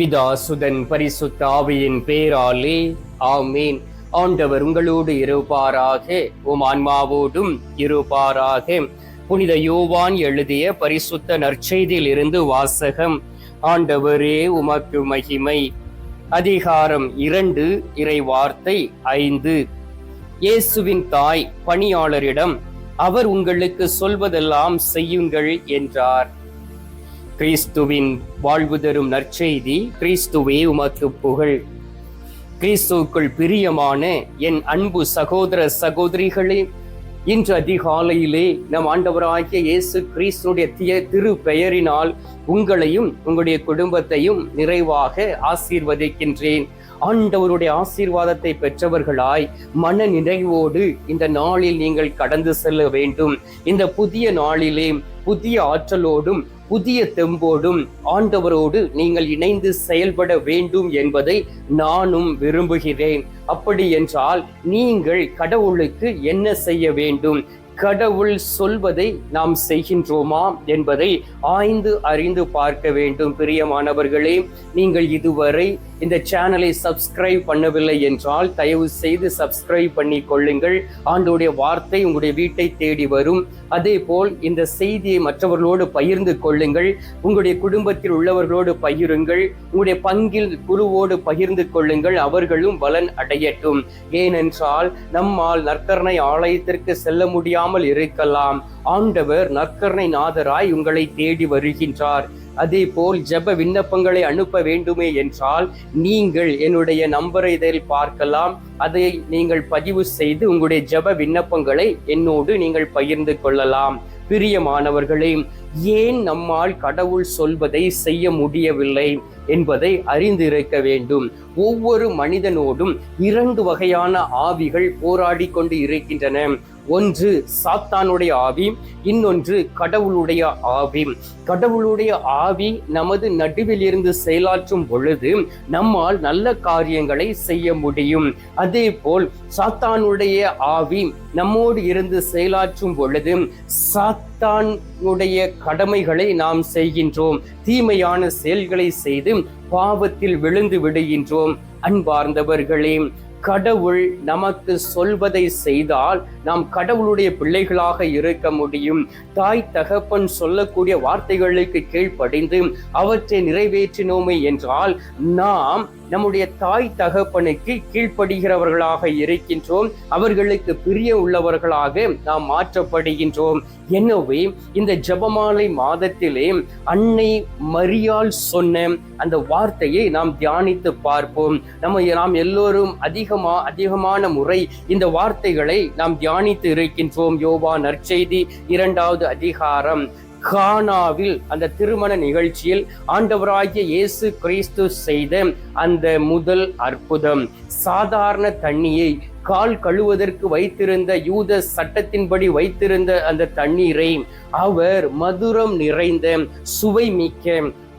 பிதா சுதன் பரிசுத்த ஆவியின் பேராலே. ஆமீன். ஆண்டவர் உங்களோடு இருப்பாராக. உம் ஆன்மாவோடும் இருப்பாராக. புனித யோவான் எழுதிய பரிசுத்த நற்செய்தியில் இருந்து வாசகம். ஆண்டவரே உமக்கு மகிமை. அதிகாரம் இரண்டு இறை வார்த்தை ஐந்து. இயேசுவின் தாய் பணியாளரிடம் அவர் உங்களுக்கு சொல்வதெல்லாம் செய்யுங்கள் என்றார். கிறிஸ்துவின் வாழ்வு தரும் நற்செய்தி கிறிஸ்துவே உமக்கு புகழ். கிறிஸ்துவுக்குள் பிரியமான என் அன்பு சகோதர சகோதரிகளே இன்று அதிகாலையிலே நம் ஆண்டவராகிய இயேசு கிறிஸ்துடைய திய திரு பெயரினால் உங்களையும் உங்களுடைய குடும்பத்தையும் நிறைவாக ஆசீர்வதிக்கின்றேன். ஆண்டவருடைய ஆசீர்வாதத்தை பெற்றவர்களாய் மன நிறைவோடு இந்த நாளில் நீங்கள் கடந்து செல்ல வேண்டும். இந்த புதிய நாளிலே புதிய ஆற்றலோடும் புதிய தெம்போடும் ஆண்டவரோடு நீங்கள் இணைந்து செயல்பட வேண்டும் என்பதை நானும் விரும்புகிறேன். அப்படி என்றால் நீங்கள் கடவுளுக்கு என்ன செய்ய வேண்டும்? கடவுள் சொல்வதை நாம் செய்கின்றோமா என்பதை ஆய்ந்து அறிந்து பார்க்க வேண்டும். பிரியமானவர்களே நீங்கள் இதுவரை இந்த சேனலை சப்ஸ்கிரைப் பண்ணவில்லை என்றால் தயவு செய்து சப்ஸ்கிரைப் பண்ணி கொள்ளுங்கள். ஆண்டோடைய வார்த்தை உங்களுடைய வீட்டை தேடி வரும். அதே போல் இந்த செய்தியை மற்றவர்களோடு பகிர்ந்து கொள்ளுங்கள். உங்களுடைய குடும்பத்தில் உள்ளவர்களோடு பகிருங்கள். உங்களுடைய பங்கில் குருவோடு பகிர்ந்து கொள்ளுங்கள். அவர்களும் பலன் அடையட்டும். ஏனென்றால் நம்மால் நற்கரணை ஆலயத்திற்கு செல்ல முடியாமல் இருக்கலாம். ஆண்டவர் நற்கரணை நாதராய் உங்களை தேடி வருகின்றார். அதே போல் ஜெப விண்ணப்பங்களை அனுப்ப வேண்டுமே என்றால் நீங்கள் என்னுடைய நம்பரை இதில் பார்க்கலாம். அதை நீங்கள் பதிவு செய்து உங்களுடைய ஜெப விண்ணப்பங்களை என்னோடு நீங்கள் பகிர்ந்து கொள்ளலாம். பிரியமானவர்களே ஏன் நம்மால் கடவுள் சொல்வதை செய்ய முடியவில்லை என்பதை அறிந்திருக்க வேண்டும். ஒவ்வொரு மனிதனோடும் இரண்டு வகையான ஆவிகள் போராடி கொண்டு இருக்கின்றன. ஒன்று சாத்தானுடைய ஆவி இன்னொன்று கடவுளுடைய ஆவி. கடவுளுடைய ஆவி நமது நடுவில் இருந்து செயலாற்றும் பொழுது நம்மால் நல்ல காரியங்களை செய்ய முடியும். அதே போல் சாத்தானுடைய ஆவி நம்மோடு இருந்து செயலாற்றும் பொழுது சாத்தானுடைய கடமைகளை நாம் செய்கின்றோம். தீமையான செயல்களை செய்து பாவத்தில் விழுந்து விடுகின்றோம். அன்பார்ந்தவர்களே கடவுள் நமக்கு சொல்வதை செய்தால் நாம் கடவுளுடைய பிள்ளைகளாக இருக்க முடியும். தாய் தகப்பன் சொல்லக்கூடிய வார்த்தைகளுக்கு கீழ்ப்படிந்து அவற்றை நிறைவேற்றினோமே என்றால் நாம் நம்முடைய தாய் தகப்பனுக்கு கீழ்ப்படுகிறவர்களாக இருக்கின்றோம். அவர்களுக்கு பிரிய உள்ளவர்களாக நாம் மாற்றப்படுகின்றோம். எனவே இந்த ஜபமாலை மாதத்திலே அன்னை மரியால் சொன்ன அந்த வார்த்தையை நாம் தியானித்து பார்ப்போம். நம்ம நாம் எல்லோரும் அதிகமா அதிகமான முறை இந்த வார்த்தைகளை நாம் தியானித்து இருக்கின்றோம். யோவா நற்செய்தி இரண்டாவது அதிகாரம் கானாவில் அந்த திருமண நிகழ்ச்சியில் ஆண்டவராகிய இயேசு கிறிஸ்து செய்த அந்த முதல் அற்புதம். சாதாரண தண்ணியை கால் கழுவதற்கு வைத்திருந்த யூத சட்டத்தின்படி வைத்திருந்த அந்த தண்ணீரை அவர் மதுரம் நிறைந்த சுவை மிக்க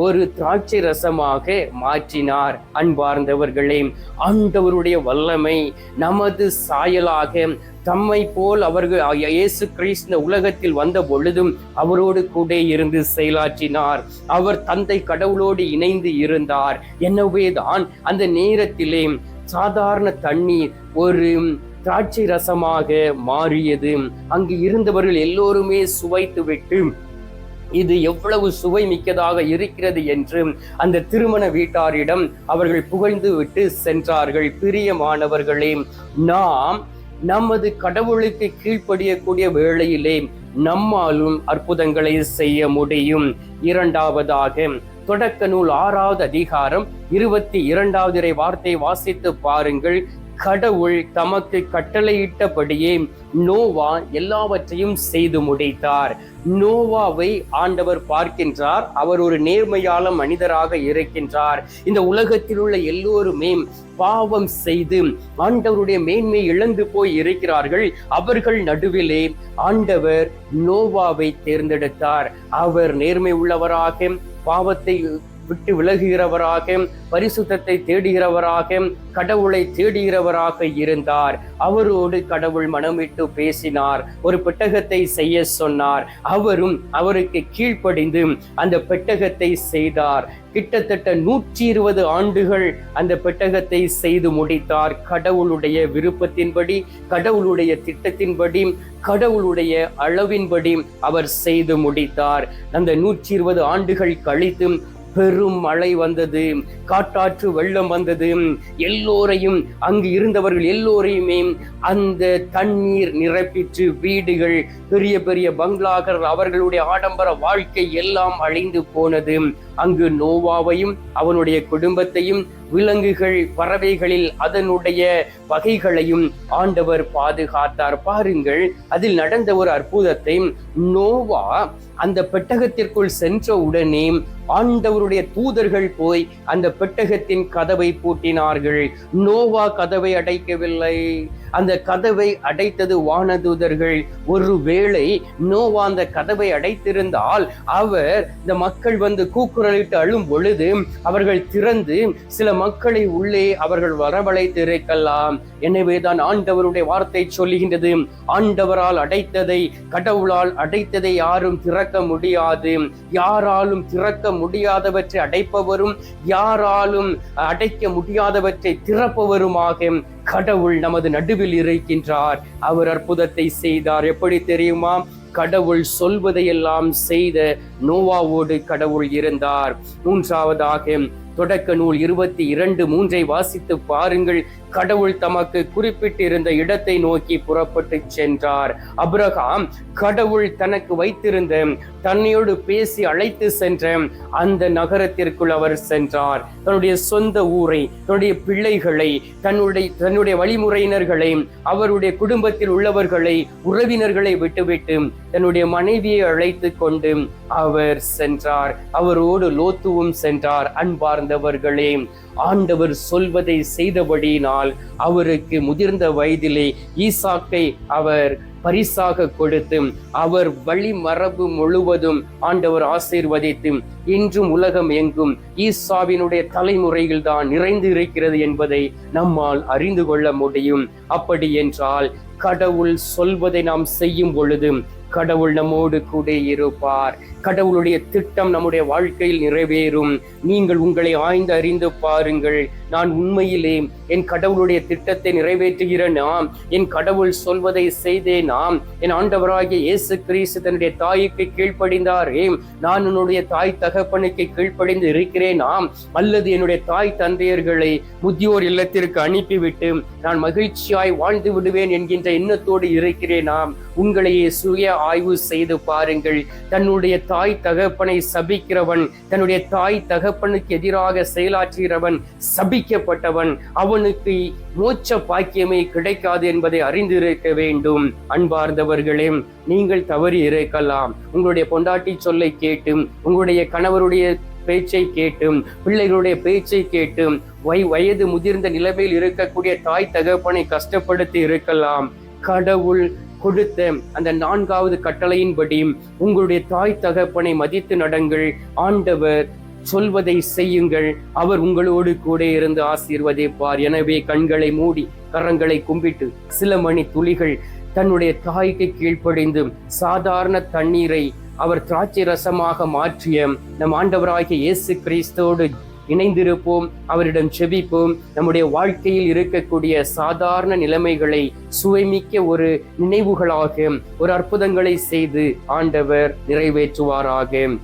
ஒரு திராட்சை ரசமாக மாற்றினார் அன்பார்ந்தவர்களே. ஆண்டவருடைய வல்லமை நமது சாயலாக தம்மை போல் அவர்கள் இயேசு கிறிஸ்த உலகத்தில் வந்த பொழுதும் அவரோடு கூட இருந்து செயலாற்றினார். அவர் தந்தை கடவுளோடு இணைந்து இருந்தார். எனவேதான் அந்த நேரத்திலே சாதாரண தண்ணீர் ஒரு திராட்சை ரசமாக மாறியது. அங்கு இருந்தவர்கள் எல்லோருமே சுவைத்து விட்டு இது எவ்வளவு சுவை மிக்கதாக இருக்கிறது என்று அந்த திருமண வீட்டாரிடம் அவர்கள் புகழ்ந்து விட்டு சென்றார்கள். பிரியமானவர்களே நாம் நமது கடவுளுக்கு கீழ்ப்படியக்கூடிய வேளையிலே நம்மாலும் அற்புதங்களை செய்ய முடியும். இரண்டாவதாக தொடக்க நூல் ஆறாவது அதிகாரம் இருபத்தி இரண்டாவது வார்த்தை வாசித்து பாருங்கள். கடவுள் தமக்கு கட்டளையிட்டபடியே நோவா எல்லாவற்றையும் செய்து முடித்தார். நோவாவை ஆண்டவர் பார்க்கின்றார். அவர் ஒரு நேர்மையான மனிதராக இருக்கின்றார். இந்த உலகத்தில் உள்ள எல்லோருமே பாவம் செய்து ஆண்டவருடைய மேன்மை இழந்து போய் இருக்கிறார்கள். அவர்கள் நடுவிலே ஆண்டவர் நோவாவை தேர்ந்தெடுத்தார். அவர் நேர்மை உள்ளவராக பாவத்தை விட்டு விலகுகிறவராக பரிசுத்தத்தை தேடுகிறவராக கடவுளை தேடுகிறவராக இருந்தார். அவரோடு கடவுள் மனமிட்டு பேசினார். ஒரு பெட்டகத்தை செய்ய சொன்னார். அவரும் அவருக்கு கீழ்ப்படிந்து அந்த பெட்டகத்தை செய்தார். கிட்டத்தட்ட நூற்றி இருபது ஆண்டுகள் அந்த பெட்டகத்தை செய்து முடித்தார். கடவுளுடைய விருப்பத்தின்படி கடவுளுடைய திட்டத்தின்படி கடவுளுடைய அளவின்படி அவர் செய்து முடித்தார். அந்த நூற்றி இருபது ஆண்டுகள் கழித்து பெரும் மழை வந்தது. காட்டாற்று வெள்ளம் வந்தது. எல்லோரையும் அங்கு இருந்தவர்கள் எல்லோரையுமே அந்த தண்ணீர் நிரப்பிற்று வீடுகள் பெரிய பெரிய பங்களாக்கள் அவர்களுடைய ஆடம்பர வாழ்க்கை எல்லாம் அழிந்து போனது. அங்கு நோவாவையும் அவனுடைய குடும்பத்தையும் விலங்குகள் பறவைகளில் அதனுடைய வகைகளையும் ஆண்டவர் பாதுகாத்தார். பாருங்கள் அதில் நடந்த ஒரு அற்புதத்தை நோவா அந்த பெட்டகத்திற்குள் சென்ற உடனே ஆண்டவருடைய தூதர்கள் போய் அந்த பெட்டகத்தின் கதவை பூட்டினார்கள். நோவா கதவை அடைக்கவில்லை. அந்த கதவை அடைத்தது வானதூதர்கள். ஒருவேளை நோவா அந்த கதவை அடைத்திருந்தால் அவர் இந்த மக்கள் வந்து கூக்குரலிட்டு அழும் பொழுது அவர்கள் திறந்து சில மக்களை உள்ளே அவர்கள் வரவழைத்திருக்கலாம் எனவேதான் ஆண்டவருடைய வார்த்தை சொல்லுகின்றது. ஆண்டவரால் அடைத்ததை கடவுளால் அடைத்ததை யாரும் திறக்க முடியாது. யாராலும் திறக்க முடியாதவற்றை அடைப்பவரும் யாராலும் அடைக்க முடியாதவற்றை திறப்பவருமாக கடவுள் நமது நடுவில் இருக்கின்றார். அவர் அற்புதத்தை செய்தார். எப்படி தெரியுமா? கடவுள் சொல்வதையெல்லாம் செய்த நோவாவோடு கடவுள் இருந்தார். மூன்றாவதாக தொடக்க நூல் இருபத்தி இரண்டு மூன்றை வாசித்து பாருங்கள். கடவுள் தமக்கு குறிப்பிட்டிருந்த இடத்தை நோக்கி புறப்பட்டு சென்றார். அப்ரஹாம் கடவுள் தனக்கு வைத்திருந்த தன்னையோடு பேசி அழைத்து சென்ற அந்த நகரத்திற்குள் அவர் சென்றார். தன்னுடைய சொந்த ஊரை தன்னுடைய பிள்ளைகளை தன்னுடைய தன்னுடைய வழிமுறையினர்களை அவருடைய குடும்பத்தில் உள்ளவர்களை உறவினர்களை விட்டுவிட்டு தன்னுடைய மனைவியை அழைத்து கொண்டு அவர் சென்றார். அவரோடு லோத்துவும் சென்றார் அன்பார்ந்தவர்களே. ஆண்டவர் சொல்வதை செய்தபடியினால் அவருக்கு முதிர்ந்த வயதிலே ஈசாக்கை அவர் பரிசாக கொடுத்து அவர் வழி மரபு முழுவதும் ஆண்டவர் ஆசீர்வதித்து இன்றும் உலகம் எங்கும் ஈசாவினுடைய தலைமுறையில் தான் நிறைந்து இருக்கிறது என்பதை நம்மால் அறிந்து கொள்ள முடியும். அப்படி என்றால் கடவுள் சொல்வதை நாம் செய்யும் பொழுது கடவுள் நம்மோடு கூட இருப்பார். கடவுளுடைய திட்டம் நம்முடைய வாழ்க்கையில் நிறைவேறும். நீங்கள் உங்களை ஆய்ந்து அறிந்து பாருங்கள். நான் உண்மையிலே என் கடவுளுடைய திட்டத்தை நிறைவேற்றுகிற நாம் என் கடவுள் சொல்வதை செய்தே நாம் என் ஆண்டவராகிய இயேசு கிறிஸ்து தன்னுடைய தாய்க்கு கீழ்ப்படிந்தாரே நான் உன்னுடைய தாய் தகப்பனுக்கு கீழ்ப்படிந்து இருக்கிறேனாம் அல்லது என்னுடைய தாய் தந்தையர்களை முதியோர் இல்லத்திற்கு அனுப்பிவிட்டு நான் மகிழ்ச்சியாய் வாழ்ந்து விடுவேன் என்கின்ற எண்ணத்தோடு இருக்கிறேனாம் உங்களையே சுய ஆய்வு செய்து பாருங்கள். தன்னுடைய தாய் தகப்பனை சபிக்கிறவன் தன்னுடைய தாய் தகப்பனுக்கு எதிராக செயலாற்றுகிறவன் சபிக்கப்பட்டவன். அவனுக்கு மோட்ச பாக்கியமே கிடைக்காது என்பதை அறிந்திருக்க வேண்டும். அன்பார்ந்தவர்களே நீங்கள் தவறி இருக்கலாம். உங்களுடைய பொண்டாட்டி சொல்லை கேட்டும் உங்களுடைய கணவருடைய பேச்சை கேட்டும் பிள்ளைகளுடைய பேச்சை கேட்டும் வய வயது முதிர்ந்த நிலைமையில் இருக்கக்கூடிய தாய் தகப்பனை கஷ்டப்படுத்தி இருக்கலாம். கடவுள் கொடுத்த அந்த நான்காவது கட்டளையின்படி உங்களுடைய தாய் தகப்பனை மதித்து நடங்கள். ஆண்டவர் சொல்வதை செய்யுங்கள். அவர் உங்களோடு கூட இருந்து ஆசீர்வதிப்பார். எனவே கண்களை மூடி கரங்களை கும்பிட்டு சில மணி துளிகள் தன்னுடைய தாய்க்கு கீழ்ப்படிந்து சாதாரண தண்ணீரை அவர் திராட்சை ரசமாக மாற்றிய நம் ஆண்டவராகிய இயேசு கிறிஸ்தோடு இணைந்திருப்போம் அவரிடம் செபிப்போம். நம்முடைய வாழ்க்கையில் இருக்கக்கூடிய சாதாரண நிலைமைகளை சுவைமிக்க ஒரு நினைவுகளாக ஒரு அற்புதங்களை செய்து ஆண்டவர் நிறைவேற்றுவாராக.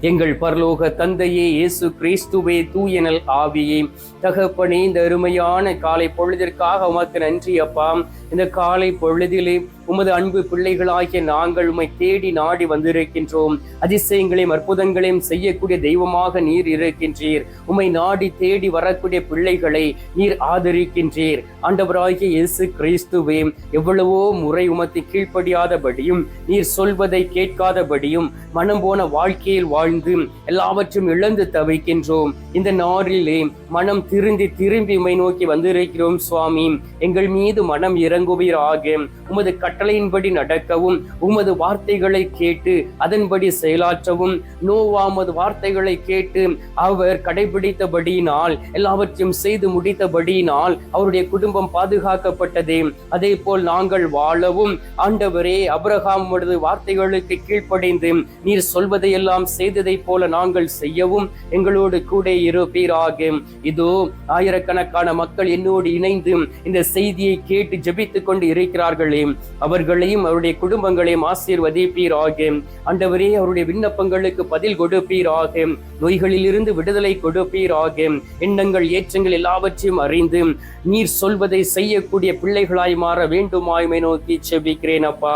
எங்கள் பரலோக தந்தையே இயேசு கிறிஸ்துவே தூயனல் ஆவியே தகப்பனே இந்த அருமையான காலை பொழுதிற்காக உமக்கு நன்றி அப்பா. இந்த காலை பொழுதிலே உமது அன்பு பிள்ளைகளாகிய நாங்கள் உமை தேடி நாடி வந்திருக்கின்றோம். அதிசயங்களையும் அற்புதங்களையும் செய்யக்கூடிய தெய்வமாக நீர் இருக்கின்றீர். உமை நாடி தேடி வரக்கூடிய பிள்ளைகளை நீர் ஆதரிக்கின்றீர். ஆண்டவராகிய இயேசு கிறிஸ்துவே எவ்வளவோ முறை உமக்கு கீழ்ப்படியாதபடியும் நீர் சொல்வதை கேட்காதபடியும் மனம் போன வாழ்க்கையில் வாழ்ந்து எல்லாவற்றையும் இழந்து தவிக்கின்றோம். இந்த நாளிலே மனம் திருந்தி திரும்பி உமை நோக்கி வந்திருக்கிறோம் சுவாமி. எங்கள் மீது மனம் இறங்குவீராக. உமது கட்டளையின்படி நடக்கவும் உமது வார்த்தைகளை கேட்டு அதன்படி செயலாற்றவும். நோவாமது வார்த்தைகளை கேட்டு அவர் கடைபிடித்தபடியினால் எல்லாவற்றையும் செய்து முடித்தபடியினால் அவருடைய குடும்பம் பாதுகாக்கப்பட்டதே. அதே போல் நாங்கள் வாழவும். ஆண்டவரே அபிரகாம் வார்த்தைகளுக்கு கீழ்ப்படைந்து நீர் சொல்வதையெல்லாம் செய்ததைப் போல நாங்கள் செய்யவும். எங்களோடு கூட இருப்பீராக. இதோ ஆயிரக்கணக்கான மக்கள் என்னோடு இணைந்து இந்த செய்தியை கேட்டு ஜபித்துக் கொண்டு இருக்கிறார்களே. அவர்களையும் அவருடைய குடும்பங்களையும் ஆசீர்வதிப்பீராக ஆண்டவரே அவருடைய விண்ணப்பங்களுக்கு பதில் கொடுப்பீராக நோய்களிலிருந்து விடுதலை கொடுப்பீராக எண்ணங்கள் ஏற்றங்கள் எல்லாவற்றையும் அறிந்து நீர் சொல்வதை செய்யக்கூடிய பிள்ளைகளாய் மாற வேண்டுமாய்மை நோக்கி செபிக்கிறேன் அப்பா.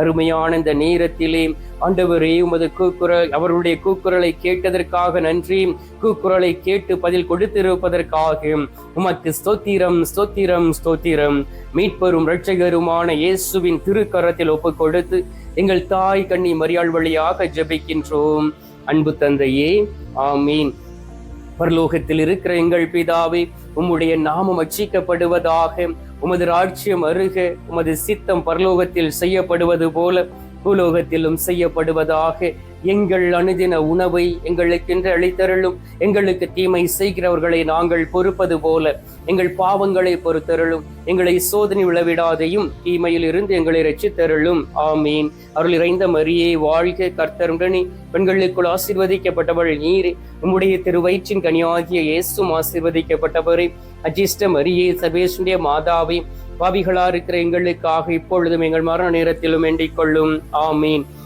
அருமையான இந்த நேரத்திலே ஆண்டவரே உமது கூக்குரல் அவருடைய கூக்குரலை கேட்டதற்காக நன்றி. கூக்குரலை கேட்டு பதில் கொடுத்திருப்பதற்காக உமக்கு ஸ்தோத்திரம் ஸ்தோத்திரம் ஸ்தோத்திரம். மீட்பெரும் இரட்சகருமான இயேசுவின் திருக்கரத்தில் ஒப்பு கொடுத்து எங்கள் தாய் கண்ணி மரியாள் வழியாக ஜெபிக்கின்றோம். அன்பு தந்தையே ஆமீன். பரலோகத்தில் இருக்கிற எங்கள் பிதாவே உம்முடைய நாமம் அச்சிக்கப்படுவதாக உமது ராட்சியம் அருக உமது சித்தம் பரலோகத்தில் செய்யப்படுவது போல பூலோகத்திலும் செய்யப்படுவதாக எங்கள் அனுதின உணவை எங்களுக்கென்று அளித்தருளும். எங்களுக்கு தீமை செய்கிறவர்களை நாங்கள் பொறுப்பது போல. எங்கள் பாவங்களை பொறுத்தருளும். எங்களை சோதனை விழவிடாதையும் தீமையில் இருந்து எங்களை ரச்சித்தருளும் ஆமீன். அருள் இறைந்த மரியே வாழ்க கர்த்தருடனே. பெண்களுக்குள் ஆசீர்வதிக்கப்பட்டவள் நீரே. உம்முடைய திருவயிற்றின் கனியாகிய இயேசும் ஆசீர்வதிக்கப்பட்டவரே. அஜிஷ்ட மரியே சபேஷுடைய மாதாவை. பாவிகளா இருக்கிற எங்களுக்காக இப்பொழுதும் எங்கள் மரண நேரத்திலும் வேண்டிக் கொள்ளும். ஆமீன்.